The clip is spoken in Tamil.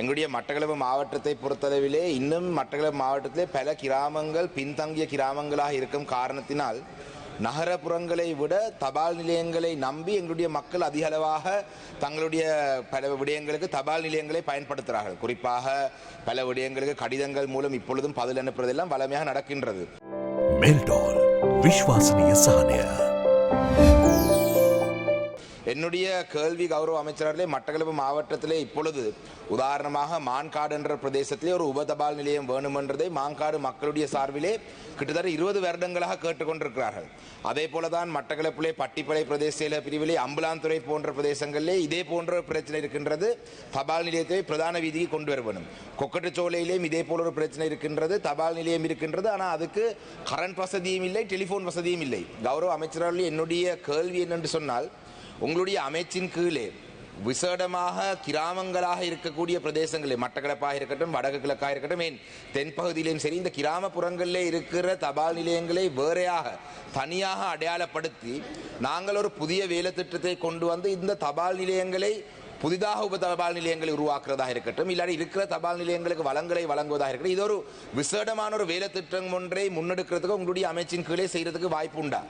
எங்களுடைய மட்டக்களப்பு மாவட்டத்தை பொறுத்தளவிலே இன்னும் மட்டக்களப்பு மாவட்டத்திலே பல கிராமங்கள் பின்தங்கிய கிராமங்களாக இருக்கும் காரணத்தினால் நகரப்புறங்களை விட தபால் நிலையங்களை நம்பி எங்களுடைய மக்கள் அதிகளவாக தங்களுடைய பல விடயங்களுக்கு தபால் நிலையங்களை பயன்படுத்துகிறார்கள். குறிப்பாக பல விடயங்களுக்கு கடிதங்கள் மூலம் இப்பொழுதும் பதில் அனுப்புவதெல்லாம் வளமையாக நடக்கின்றது. மெல்டோல் விஸ்வாசனிய சானியா என்னுடைய கேள்வி கௌரவ அமைச்சர்களே மட்டக்களப்பு மாவட்டத்திலே இப்பொழுது உதாரணமாக மான்காடு என்ற பிரதேசத்திலே ஒரு உபதபால் நிலையம் வேணுமென்றதை மான்காடு மக்களுடைய சார்பிலே கிட்டத்தட்ட இருபது வருடங்களாக கேட்டுக்கொண்டிருக்கிறார்கள். அதே போலதான் மட்டக்களப்பிலே பட்டிப்பளை பிரதேச பிரிவிலே அம்புலாந்துறை போன்ற பிரதேசங்களிலே இதே போன்ற ஒரு பிரச்சனை இருக்கின்றது. தபால் நிலையத்தை பிரதான வீதிக்கு கொண்டு வர வேணும் கொக்கட்டுச்சோலையிலேயும் இதே போல ஒரு பிரச்சனை இருக்கின்றது. தபால் நிலையம் இருக்கின்றது. ஆனால் அதுக்கு கரண்ட் வசதியும் இல்லை டெலிஃபோன் வசதியும் இல்லை. கௌரவ அமைச்சர்கள் என்னுடைய கேள்வி என்னென்று சொன்னால் உங்களுடைய அமைச்சின் கீழே விசேடமாக கிராமங்களாக இருக்கக்கூடிய பிரதேசங்களே மட்டக்களப்பாக இருக்கட்டும் வடக்கு கிழக்காக இருக்கட்டும் ஏன் தென்பகுதியிலையும் சரி இந்த கிராமப்புறங்களில் இருக்கிற தபால் நிலையங்களை வேறையாக தனியாக அடையாளப்படுத்தி நாங்கள் ஒரு புதிய வேலை திட்டத்தை கொண்டு வந்து இந்த தபால் நிலையங்களை புதிதாக உப தபால் நிலையங்களை உருவாக்குறதாக இருக்கட்டும் இல்லாட்டி இருக்கிற தபால் நிலையங்களுக்கு வளங்களை வழங்குவதாக இருக்கட்டும் இது ஒரு விசேடமான ஒரு வேலை திட்டம் ஒன்றை முன்னெடுக்கிறதுக்கு உங்களுடைய அமைச்சின் கீழே செய்கிறதுக்கு வாய்ப்பு உண்டா?